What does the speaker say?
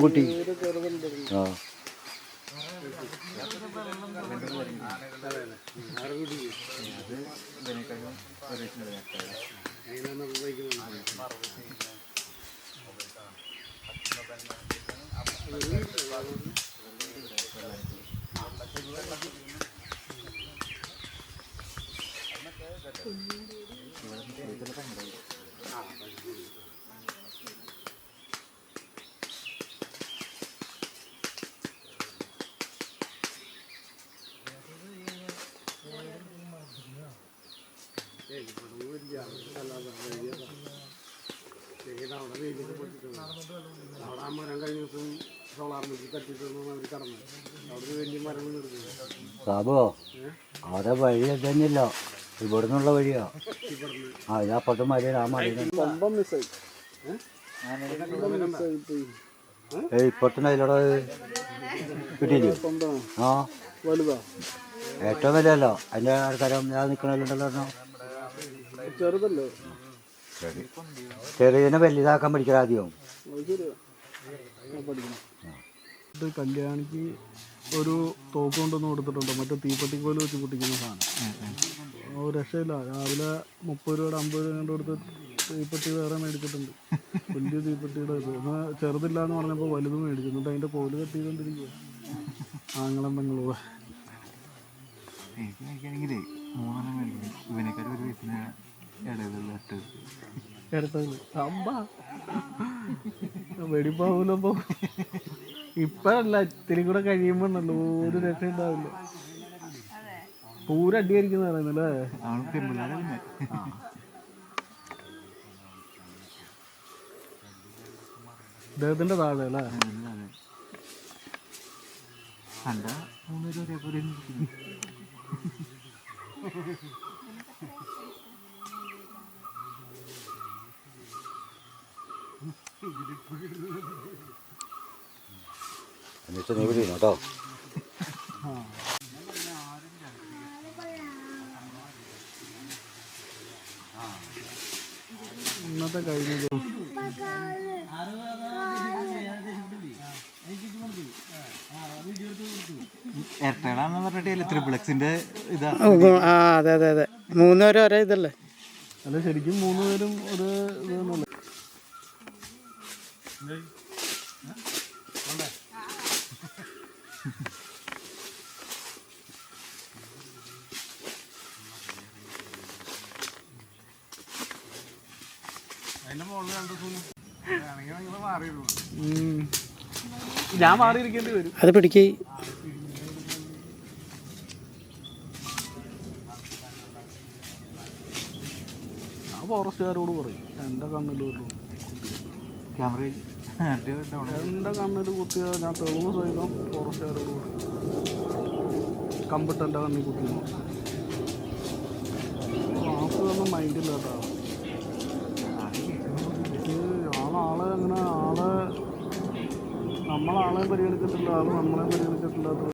കുട്ടി. ആ. അവിടെ ആ മരം കഴിഞ്ഞ ദിവസം സോളാർ മിൽ തട്ടിയിട്ടൊന്നും അവർ കടന്നു അവിടെ വലിയ മരം നിർത്തുന്നു സാബോ അവിടെ വഴി തന്നെയല്ലോ ഇവിടെ നിന്നുള്ള വഴിയാ? ആ ഇത് അപ്പുറത്തെ മലയാണ് ആ മിസ്സായി ഏയ് ഇപ്പുറത്തെ അതിലൂടെ കിട്ടിയില്ലേ? ആ. വലുതാ. ഏറ്റവും വലിയല്ലോ അതിന്റെ ആൾക്കാരും ഞാൻ നിൽക്കണല്ലോ ചെറുതല്ലേ? ചെറിയതിനെ വലുതാക്കാൻ പഠിക്കണം ആദ്യം. ഇത് കല്യാണിക്ക് ഒരു തോക്ക് കൊണ്ടൊന്ന് കൊടുത്തിട്ടുണ്ട്. മറ്റേ തീപ്പെട്ടിക്കോൽ വെച്ച് പൊട്ടിക്കുന്ന സാധനം. ഓ രക്ഷയില്ല. രാവിലെ മുപ്പത് രൂപയുടെ അമ്പത് രൂപ കണ്ട് കൊടുത്ത് തീപ്പെട്ടി വേറെ മേടിച്ചിട്ടുണ്ട്. വലിയ തീപ്പെട്ടിയുടെ ഇത്. എന്നാൽ ചെറുതില്ല എന്ന് പറഞ്ഞപ്പോൾ വലുത് മേടിച്ചു. എന്നിട്ട് അതിന്റെ കോൽ കെട്ടിക്കൊണ്ടിരിക്കുക ആങ്ങളം പെങ്ങളൂടെ എനിക്ക് കഴിക്കണമെങ്കിലേ മൂന്നെണ്ണം മേടിക്കണം ഇവനേക്കാൾ ഒരു വയസ്സിന് വെടിപ്പാവൂലപ്പോ ഇപ്പഴല്ല ഇത്തിരി കൂടെ കഴിയുമ്പോണ്ടല്ലോ ഒരു രക്ഷ ഉണ്ടാവില്ല പൂര അടിയായിരിക്കുന്ന പറയുന്നല്ലേ താഴെ അല്ലേ കണ്ട മൂന്നുപേരും എന്നിട്ട് നീ വിളിക്കണം കേട്ടോ. ഇന്നത്തെ കഴിഞ്ഞത്. പറഞ്ഞിട്ട് ത്രിപിളക്സിന്റെ ഇതാ. ആ അതെ അതെ അതെ. മൂന്നുപേരും ഒരേ ഇതല്ലേ? അല്ല ശരിക്കും മൂന്ന് പേരും ഒരു ഇത് തന്നെയല്ലേ ഉം. ഞാൻ മാറിയിരിക്കേണ്ടി വരും അത് പിടിക്കേ ഫോറസ്റ്റുകാരോട് പറയും എന്റെ കണ്ണിൽ വരുള്ളൂ ക്യാമറ ഡൗൺ എന്റെ കണ്ണിൽ കുത്തിയ ഞാൻ തെളിവ് മൈൻഡില്ല കേട്ടോ. ആളാളെ അങ്ങനെ ആളെ നമ്മളാളെ പരിഗണിച്ചിട്ടില്ല ആൾ നമ്മളെ പരിഗണിച്ചിട്ടില്ലാത്ത